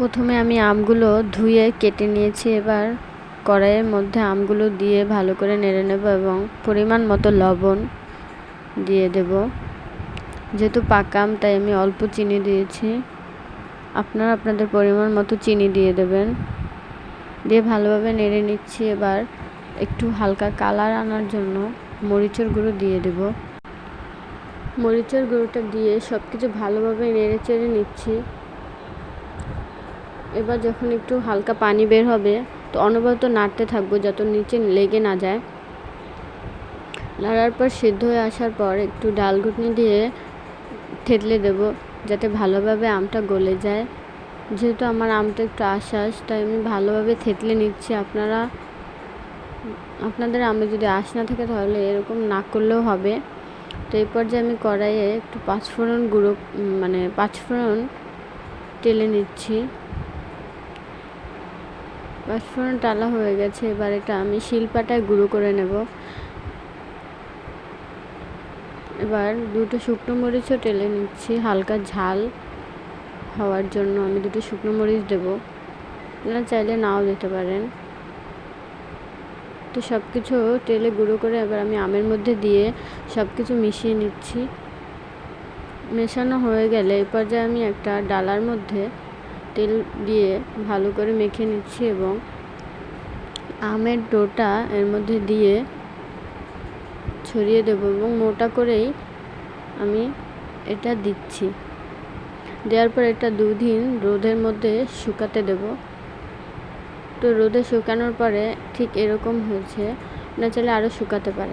প্রথমে আমি আমগুলো ধুয়ে কেটে নিয়েছি এবার কড়াইয়ের মধ্যে আমগুলো দিয়ে ভালো করে নেড়ে নেব এবং পরিমাণ মতো লবণ দিয়ে দেব। যেহেতু পাকা আম, তাই আমি অল্প চিনি দিয়েছি। আপনারা আপনাদের পরিমাণ মতো চিনি দিয়ে দেবেন। দিয়ে ভালোভাবে নেড়ে নিচ্ছি এবার একটু হালকা কালার আনার জন্য মরিচের গুঁড়ো দিয়ে দেব। মরিচের গুঁড়োটা দিয়ে সব কিছু ভালোভাবে নেড়ে চেড়ে নিচ্ছি। এবার যখন একটু হালকা পানি বের হবে, তো অনবরত নাড়তে থাকব যত নিচে লেগে না যায়। নাড়ার পর সিদ্ধ হয়ে আসার পর একটু ডাল ঘুটনি দিয়ে থেতলে দেব, যাতে ভালোভাবে আমটা গলে যায়। যেহেতু আমার আমটা একটু আশ্বাস তাই আমি ভালোভাবে থেতলে নিচ্ছি। আপনারা, আপনাদের আমে যদি আশ না থাকে তাহলে এরকম না করলেও হবে। তো এই পর্যায়ে আমি কড়াইয়ে একটু পাঁচফোড়ন গুঁড়ো মানে পাঁচফোড়ন টেলে নিচ্ছি। পাঁচফোড়ন টালা হয়ে গেছে, এবার এটা আমি শিলপাটায় গুঁড়ো করে নেব। এবার দুটো শুকনো মরিচও টেলে নিচ্ছি, হালকা ঝাল হওয়ার জন্য আমি দুটো শুকনো মরিচ দেবো। আপনারা চাইলে নাও দিতে পারেন। তো সব কিছু তেলে গুঁড়ো করে এবার আমি আমের মধ্যে দিয়ে সব কিছু মিশিয়ে নিচ্ছি। মেশানো হয়ে গেলে এই পর্যায়ে আমি একটা ডালার মধ্যে তেল দিয়ে ভালো করে মেখে নিচ্ছি এবং আমের ডোটা এর মধ্যে দিয়ে ছড়িয়ে দেবো এবং মোটা করেই আমি এটা দিচ্ছি। দেওয়ার পর এটা দুদিন রোদের মধ্যে শুকাতে দেব। তো রোদে শুকানোর পরে ঠিক এরকম হয়েছে, না চাইলে আরও শুকাতে পারে।